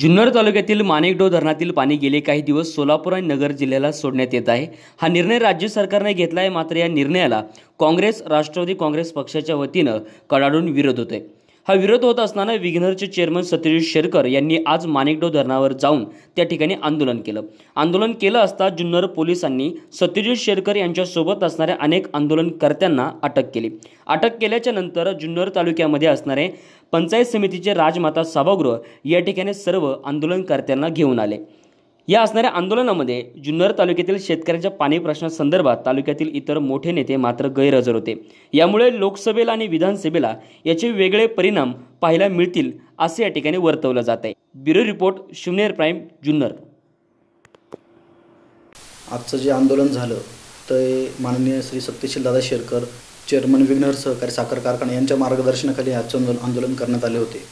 जुन्नर तालुक्यातील माणिकडो धरणातील पाणी गेले काही दिवस सोलापूर आणि नगर जिल्ह्याला सोडण्यात येत आहे. हा निर्णय राज्य सरकारने घेतला आहे मात्र या निर्णयाला काँग्रेस राष्ट्रवादी काँग्रेस पक्षाच्या वतीनं कडाडून विरोध होतोय. हा विरोध होत असताना विघ्नरचे चेअरमन सत्यजित शेरकर यांनी आज माणिकडो धरणावर जाऊन त्या ठिकाणी आंदोलन केलं. आंदोलन केलं असता जुन्नर पोलिसांनी सत्यजित शेरकर यांच्यासोबत असणाऱ्या अनेक आंदोलनकर्त्यांना अटक केली. अटक केल्याच्यानंतर जुन्नर तालुक्यामध्ये असणारे पंचायत समितीचे राजमाता सभागृह या ठिकाणी सर्व आंदोलनकर्त्यांना घेऊन आले. या असणाऱ्या आंदोलनामध्ये जुन्नर तालुक्यातील शेतकऱ्यांच्या पाणी प्रश्नासंदर्भात तालुक्यातील इतर मोठे नेते मात्र गैरहजर होते. यामुळे लोकसभेला आणि विधानसभेला याचे वेगळे परिणाम पाहायला मिळतील असे या ठिकाणी वर्तवलं जात आहे bureau report Shivner prime Junnar. आजचं जे आंदोलन झालं ते माननीय श्री सत्यशील दादा शेरकर चेअरमन विघ्नर सहकारी साखर कारखाना यांच्या मार्गदर्शनाखाली आजचं आंदोलन करण्यात आले होते.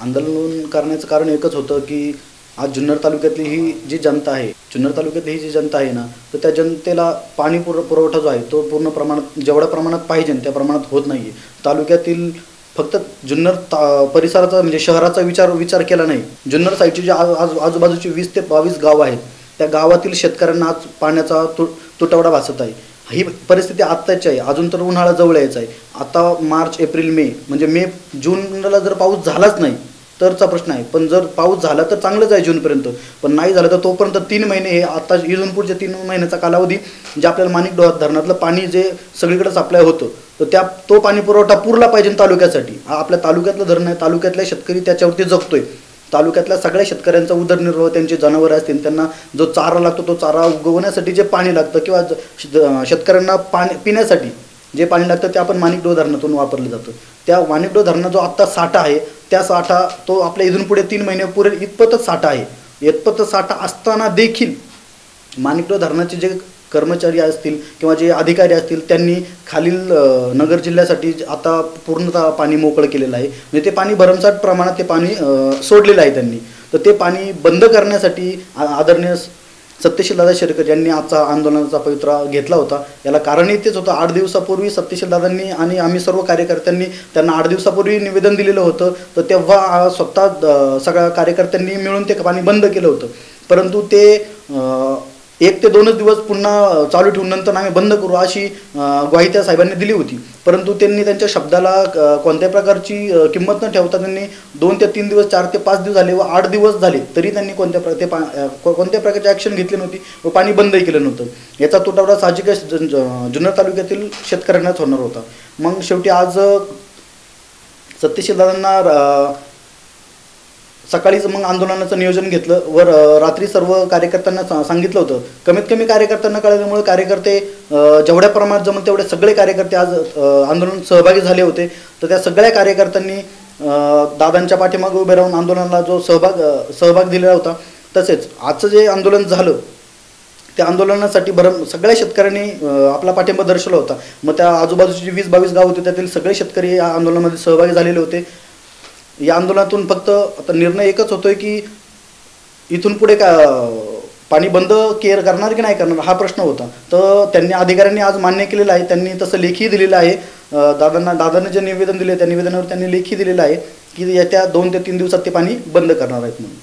आंदोलन करण्याचं कारण एकच होतं की आज जुन्नर तालुक्यातली ही जी जनता आहे जुन्नर तालुक्यातली ही जी जनता आहे ना तर त्या जनतेला पाणी पुर पुरवठा जो आहे तो पूर्ण प्रमाणात जेवढ्या प्रमाणात पाहिजे त्या प्रमाणात होत नाही आहे तालुक्यातील फक्त जुन्नर ता परिसराचा म्हणजे शहराचा विचार विचार केला नाही. जुन्नर साईडची जी आज आज- आजूबाजूची वीस ते बावीस गाव आहेत त्या गावातील शेतकऱ्यांना आज पाण्याचा तु तुटवडा भासत आहे. ही परिस्थिती आत्ताची आहे. अजून तर उन्हाळा जवळ यायचा आहे. आता मार्च एप्रिल मे म्हणजे मे जूनला जर पाऊस झालाच नाही तरचा प्रश्न आहे. पण जर पाऊस झाला तर चांगलंच आहे जूनपर्यंत. पण नाही झालं तर तोपर्यंत तीन महिने हे आता इथून पुढच्या तीन महिन्याचा कालावधी जे आपल्याला माणिक डोहात धरणातलं पाणी जे सगळीकडे सप्लाय होतं तर त्या तो पाणी पुरवठा पुरला पाहिजे तालुक्यासाठी. हा आपल्या तालुक्यातलं धरण आहे तालुक्यातल्या शेतकरी त्याच्यावरती जगतोय. तालुक्यातल्या सगळ्या शेतकऱ्यांचा उदरनिर्वाह त्यांचे जनावरं असतील त्यांना जो चारा लागतो तो चारा उगवण्यासाठी जे पाणी लागतं किंवा शेतकऱ्यांना पाणी पिण्यासाठी जे पाणी लागतं ते आपण माणिकडो धरणातून वापरलं जातं. त्या माणिकडो धरणा जो आत्ता साठा आहे त्या साठा तो आपल्या इथून पुढे तीन महिने पुरेल इतपतच साठा आहे. इतपतच साठा असताना देखील माणिकडो धरणाचे जे कर्मचारी असतील किंवा जे अधिकारी असतील त्यांनी खालील नगर जिल्ह्यासाठी आता पूर्णतः पाणी मोकळं केलेलं आहे. म्हणजे ते पाणी भरमसाठ प्रमाणात ते पाणी सोडलेलं आहे त्यांनी. तर ते पाणी बंद करण्यासाठी आ- आदरणीय सत्यशील दादा शेरकर यांनी आजचा आंदोलनाचा पवित्रा घेतला होता. याला कारणही तेच होतं आठ दिवसापूर्वी सत्यशील दादांनी आणि आम्ही सर्व कार्यकर्त्यांनी त्यांना आठ दिवसापूर्वी निवेदन दिलेलं होतं. तर तेव्हा स्वतः सगळ्या कार्यकर्त्यांनी मिळून ते पाणी बंद केलं होतं. परंतु ते एक ते दोनच दिवस पुन्हा चालू ठेवून नंतर आम्ही बंद करू अशी ग्वाही त्या साहेबांनी दिली होती. परंतु त्यांनी त्यांच्या शब्दाला कोणत्याही प्रकारची किंमत न ठेवता त्यांनी दोन ते तीन दिवस चार ते पाच दिवस झाले व आठ दिवस झाले तरी त्यांनी कोणत्या प्र ते पा कोणत्या प्रकारची ॲक्शन घेतली नव्हती व पाणी बंदही केलं नव्हतं. याचा तुटवडा साहजिकच जुन्नर तालुक्यातील शेतकऱ्यांनाच होणार होता. मग शेवटी आज सत्यशील दादांना सकाळीच मग आंदोलनाचं नियोजन घेतलं. वर रात्री सर्व कार्यकर्त्यांना सा- सांगितलं होतं. कमीत कमी कार्यकर्त्यांना कळल्यामुळे कार्यकर्ते जेवढ्या प्रमाणात जमल तेवढे सगळे कार्यकर्ते आज आंदोलन सहभागी झाले होते. तर त्या सगळ्या कार्यकर्त्यांनी दादांच्या पाठीमागे उभे राहून आंदोलनाला जो सहभाग सहभाग दिलेला होता. तसेच आजचं जे आंदोलन झालं त्या आंदोलनासाठी भरम सगळ्या शेतकऱ्यांनी आपला पाठिंबा दर्शवला होता. मग त्या आजूबाजूची वीस बावीस गाव होते त्यातील सगळे शेतकरी या आंदोलनामध्ये सहभागी झालेले होते. या आंदोलनातून फक्त आता निर्णय एकच होतोय की इथून पुढे का पाणी बंद केअर करणार की नाही करणार हा प्रश्न होता. तर त्यांनी अधिकाऱ्यांनी आज मान्य केलेलं आहे त्यांनी तसं लेखी दिलेलं आहे. दादांना दादांनी जे निवेदन दिले त्या निवेदनावर त्यांनी लेखी दिलेलं आहे की येत्या दोन ते तीन दिवसात ते पाणी बंद करणार आहेत म्हणून.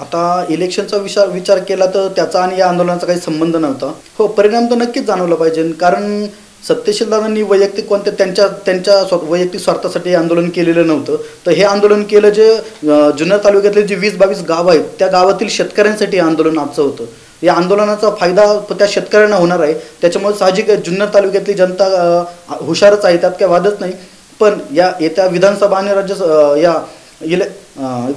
आता इलेक्शनचा विचार विचार केला तर त्याचा आणि या आंदोलनाचा काही संबंध नव्हता. हो परिणाम तर नक्कीच जाणवला पाहिजे. कारण सत्यशील दादांनी वैयक्तिक कोणत्या त्यांच्या त्यांच्या स्व वैयक्तिक स्वार्थासाठी आंदोलन केलेलं नव्हतं. तर हे आंदोलन केलं जे जुन्नर तालुक्यातले जे वीस बावीस गाव आहेत त्या गावातील शेतकऱ्यांसाठी आंदोलन आजचं होतं. या आंदोलनाचा फायदा त्या शेतकऱ्यांना होणार आहे. त्याच्यामुळे साहजिक जुन्नर तालुक्यातली जनता हुशारच आहे त्यात काही वादच नाही. पण या येत्या विधानसभा आणि राज्य या इले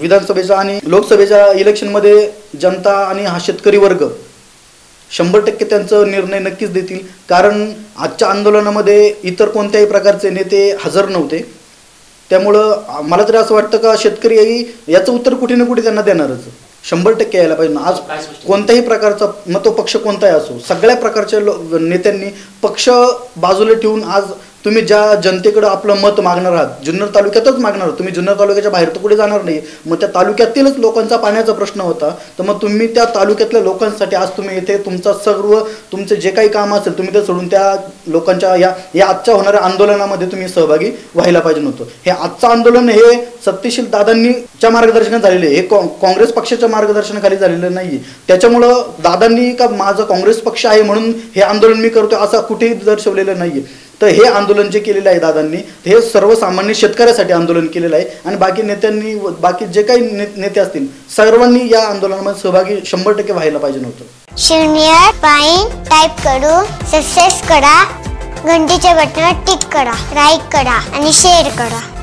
विधानसभेच्या आणि लोकसभेच्या इलेक्शनमध्ये जनता आणि हा शेतकरी वर्ग शंभर टक्के त्यांचं निर्णय नक्कीच देतील. कारण आजच्या आंदोलनामध्ये इतर कोणत्याही प्रकारचे नेते हजर नव्हते. त्यामुळं मला तरी असं वाटतं का शेतकरी याचं उत्तर कुठे ना कुठे त्यांना देणारच. शंभर टक्के यायला पाहिजे. आज कोणत्याही प्रकारचा मग तो पक्ष कोणताही असो सगळ्या प्रकारच्या लो नेत्यांनी पक्ष बाजूला ठेवून आज तुम्ही ज्या जनतेकडं आपलं मत मागणार आहात जुन्नर तालुक्यातच मागणार तुम्ही जुन्नर तालुक्याच्या बाहेर तर कुठे जाणार नाही मग त्या तालुक्यातीलच लोकांचा पाण्याचा प्रश्न होता तर मग तुम्ही त्या तालुक्यातल्या लोकांसाठी आज तुम्ही इथे तुमचा सर्व तुमचे जे काही काम असेल तुम्ही ते सोडून त्या लोकांच्या या या आजच्या होणाऱ्या आंदोलनामध्ये तुम्ही सहभागी व्हायला पाहिजे नव्हतं हे आजचं आंदोलन हे सत्यशील दादांनीच्या मार्गदर्शनात झालेले आहे. हे काँग्रेस पक्षाच्या मार्गदर्शनाखाली झालेलं नाही त्याच्यामुळं दादांनी का माझं काँग्रेस पक्ष आहे म्हणून हे आंदोलन मी करतो असं कुठेही दर्शवलेलं नाहीये तर हे आंदोलन जे केलेलं आहे दादांनी हे सर्वसामान्य शेतकऱ्यासाठी आंदोलन केलेलं आहे. आणि बाकी नेत्यांनी बाकी जे काही ने- नेते असतील सर्वांनी या आंदोलनामध्ये सहभागी शंभर टक्के व्हायला पाहिजे नव्हतं. शून्य पाईन टाईप करू सक्सेस करा घंटीच्या बटनावर टिक करा लाईक करा आणि शेअर करा.